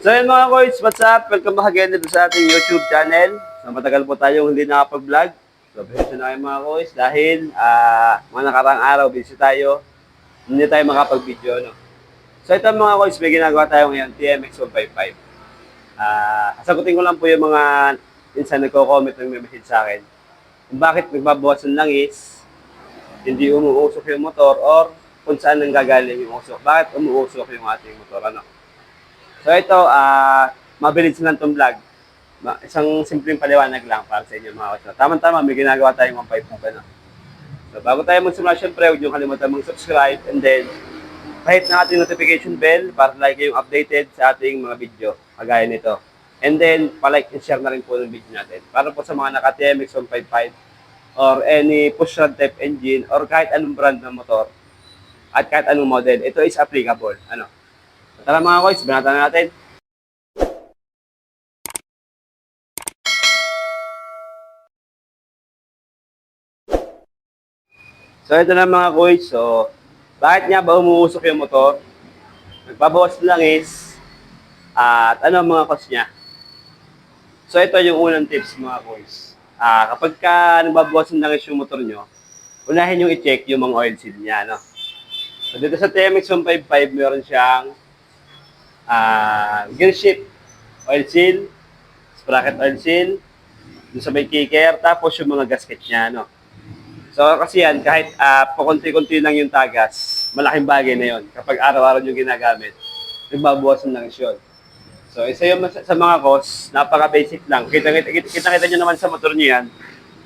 So yun mga koys, what's up? Welcome back again dito sa ating YouTube channel. So matagal po tayong hindi nakapag-vlog. So pasensya na kayo mga koys dahil ah mga nakarang araw busy tayo. Hindi tayo makapag-video. No? So ito mga koys, may ginagawa tayo ngayon, TMX 155. Ah, sagutin ko lang po yung mga minsan nagko-comment ng may message sa akin. Kung bakit nagbabawas ng langis, hindi umuusok yung motor or kung saan nang gagaling yung usok. Bakit umuusok yung ating motor, ano? So ito, ah, mabilis lang itong vlog. Isang simpleng paliwanag lang para sa inyo mga kasya. Tama-tama, may ginagawa tayong 155 ano. So bago tayo magsimula, syempre, huwag niyong kalimutan mag-subscribe and then kahit na ating notification bell para like kayong updated sa ating mga video kagaya nito. And then, palike and share na rin po ng video natin. Para po sa mga naka-TMX 155 or any push rod type engine or kahit anong brand ng motor at kahit anong model, ito is applicable. Ano? Tara mga koys, binata na natin. So ito na mga koys. So, bakit nga ba umuusok yung motor? Nagbabawas ng langis. At ano mga cost niya? So ito yung unang tips mga boys. Ah, kapag ka nagbabawas ng langis yung motor nyo, unahin yung i-check yung mga oil seal niya, no? So dito sa TMX 155, meron siyang ah, gear shift, oil seal, sprocket oil seal, dun sa may kicker, tapos yung mga gasket niya, no? So kasi yan, kahit uh, pakunti-kunti lang yung tagas, malaking bagay na yon kapag araw-araw yung ginagamit, nagbabawas ng langis yun. So, isa yung sa, mga cost, napaka-basic lang. Kita-kita kita, nyo naman sa motor nyo yan,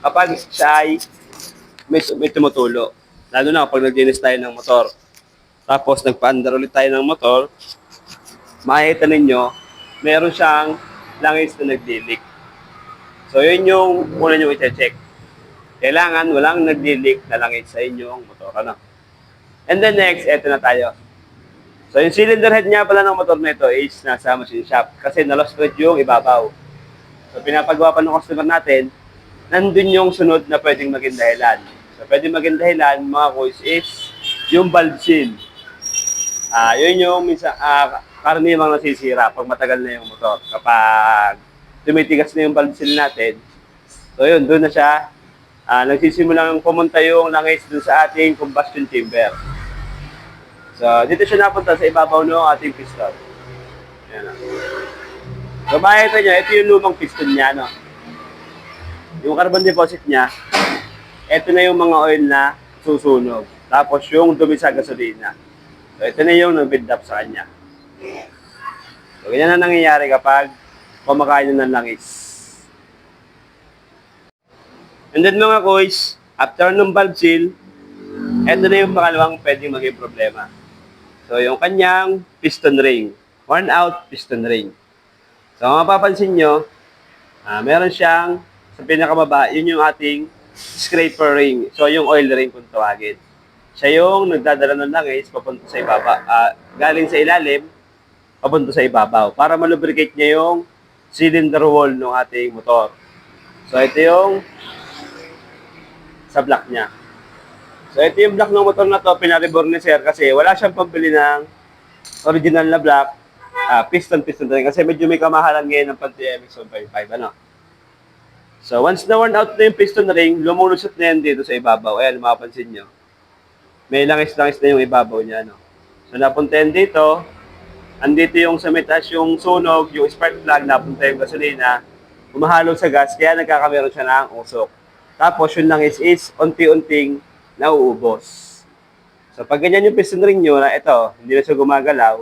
kapag siya ay may, may tumutulo. Lalo na kapag nag-dinis tayo ng motor. Tapos, nagpa-under ulit tayo ng motor, makikita ninyo, meron siyang langis na nag-leak. So, yun yung una nyo i-check. Kailangan walang nag-leak na langis sa inyong motor. Ano? And then next, eto na tayo. So yung cylinder head nga pala ng motor na ito is nasa machine shop kasi na-lost thread yung ibabaw. So pinapagawa pa ng customer natin, nandun yung sunod na pwedeng maging dahilan. So pwedeng maging dahilan mga kuys is yung valve seal. Ah, yun yung minsan ah karaniwang nasisira pag matagal na yung motor. Kapag tumitigas na yung valve natin, so yun, doon na siya ah nagsisimulang pumunta yung langis dun sa ating combustion chamber. So, dito siya napunta sa ibabaw ng ating piston. Ayan. o. So, makikita nyo, ito yung lumang piston niya, no? Yung carbon deposit niya, ito na yung mga oil na susunog. Tapos yung dumi sa gasolina. So, ito na yung nag-build up sa kanya. So, ganyan na nangyayari kapag kumakain ng langis. And then mga koys, after ng valve seal, ito na yung pangalawang pwedeng maging problema. So, yung kanyang piston ring. Worn out piston ring. So, mapapansin nyo, ah, meron siyang, sa pinakamaba, yun yung ating scraper ring. So, yung oil ring kung tawagin. Siya yung nagdadala ng langis papunta sa ibaba. ah, galing sa ilalim, papunta sa ibabaw. Para malubricate niya yung cylinder wall ng ating motor. So, ito yung sa block niya. So, ito yung block ng motor na to, pinareborn ni Sir kasi wala siyang pambili ng original na block, ah, piston, piston rin. Kasi medyo may kamahalan ngayon ng pan-TMX 155, ano. So, once na worn out na yung piston ring, lumulusot na yan dito sa ibabaw. Ayan, mapapansin nyo. May langis-langis na yung ibabaw niya, no. So, napunta yan dito. Andito yung sa may taas yung sunog, yung spark plug, napunta yung gasolina. Umahalo sa gas, kaya nagkakameron siya ng usok. Tapos, yung langis is unti-unting nauubos. So, pag ganyan yung piston ring nyo na ito, hindi na siya gumagalaw,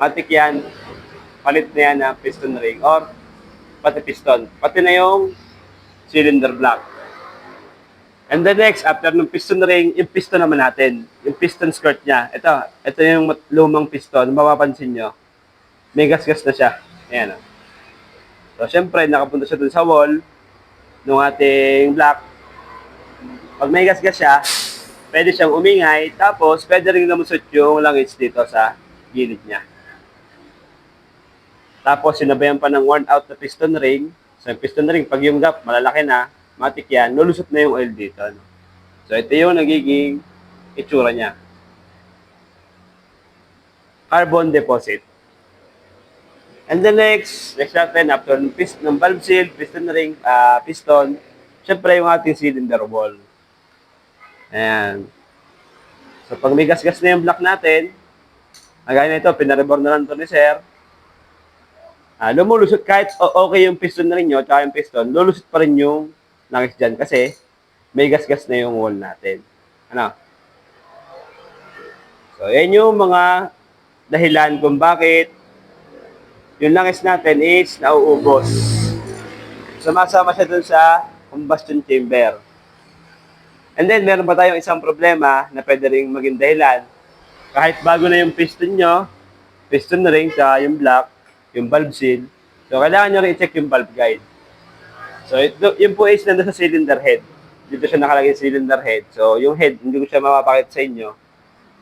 matik yan, palit na yan ng piston ring or pati piston. Pati na yung cylinder block. And the next, after ng piston ring, yung piston naman natin, yung piston skirt niya. Ito, ito yung lumang piston. Mapapansin nyo, may gas-gas na siya. Ayan. oh. So, syempre, nakapunta siya dun sa wall ng ating block. Pag may gas-gas siya, pwede siyang umingay, tapos pwede rin lumusot yung langis dito sa gilid niya. Tapos sinabayan pa ng worn out na piston ring. So yung piston ring, pag yung gap malalaki na, matik yan, lulusot na yung oil dito. No? So ito yung nagiging itsura niya. Carbon deposit. And the next, next natin, after ng, pist, ng valve seal, piston ring, ah, piston, syempre yung ating cylinder wall. Ayan. So, pag may gas-gas na yung block natin, kagaya na ito, pinarebor na lang ito ni Sir, ah, lumulusot, kahit okay yung piston na rin nyo, tsaka yung piston, lulusot pa rin yung langis dyan kasi may gas-gas na yung wall natin. Ano? So, yan yung mga dahilan kung bakit yung langis natin is nauubos. Sumasama siya dun sa combustion chamber. And then, meron pa tayong isang problema na pwede rin maging dahilan. Kahit bago na yung piston nyo, piston na rin sa yung block, yung valve seal, so kailangan nyo rin i-check yung valve guide. So, ito, yun po is nandun sa cylinder head. Dito siya nakalagay yung cylinder head. So, yung head, hindi ko siya mapapakita sa inyo.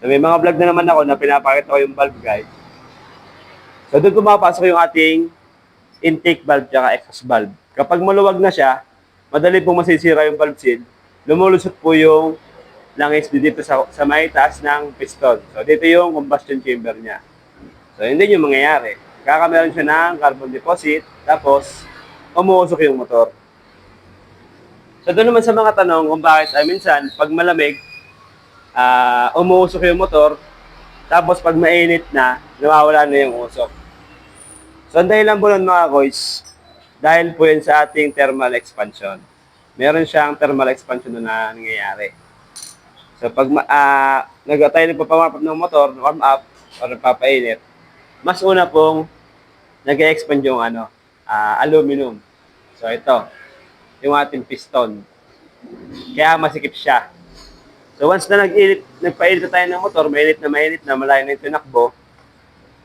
So, may mga vlog na naman ako na pinapakita ko yung valve guide. So, doon pumapasok yung ating intake valve at exhaust valve. Kapag maluwag na siya, madali pong masisira yung valve seal. Lumulusot po yung langis dito sa, sa may taas ng piston. So, dito yung combustion chamber niya. So, yun din yung mangyayari. Kakameron siya ng carbon deposit, tapos umuusok yung motor. So, doon naman sa mga tanong kung bakit, ay minsan, pag malamig, ah umuusok yung motor, tapos pag mainit na, nawawala na yung usok. So, ang dahilan po nun mga boys, dahil po yun sa ating thermal expansion. Meron siyang thermal expansion na nangyayari. So, pag ma- ah nag tayo nagpapawarm up ng motor, warm up, or nagpapainit, mas una pong nag-expand yung ano, ah, aluminum. So, ito, yung ating piston. Kaya masikip siya. So once na nag-init, nagpainit na tayo ng motor, mainit na mainit na, malayo na yung tinakbo,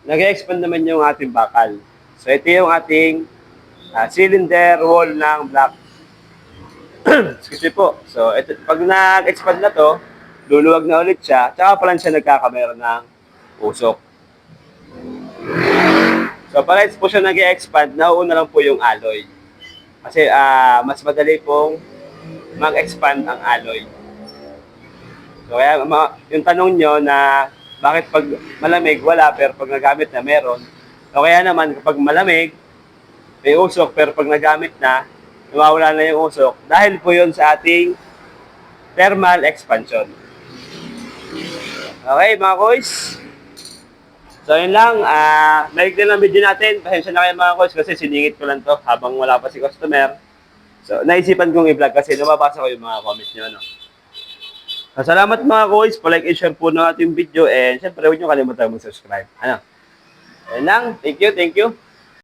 nag-expand naman yung ating bakal. So ito yung ating ah, cylinder wall ng block. Excuse po. So ito, pag nag-expand na to, luluwag na ulit siya, tsaka pa lang siya nagkakamera ng usok. So para po siya nag-expand, nauuna lang po yung alloy. Kasi ah, mas madali pong mag-expand ang alloy. So kaya yung tanong nyo na bakit pag malamig wala pero pag nagamit na meron. O kaya naman kapag malamig may usok pero pag nagamit na nawawala na yung usok dahil po yun sa ating thermal expansion. Okay mga boys. So yun lang, ah, uh, lang ang video natin. Pasensya na kayo mga boys kasi siningit ko lang to habang wala pa si customer. So naisipan kong i-vlog kasi nababasa ko yung mga comments nyo. No? So, salamat mga boys, palike and share po ng ating video and syempre huwag nyo kalimutan mag-subscribe. Ano? Yan lang. Thank you, thank you.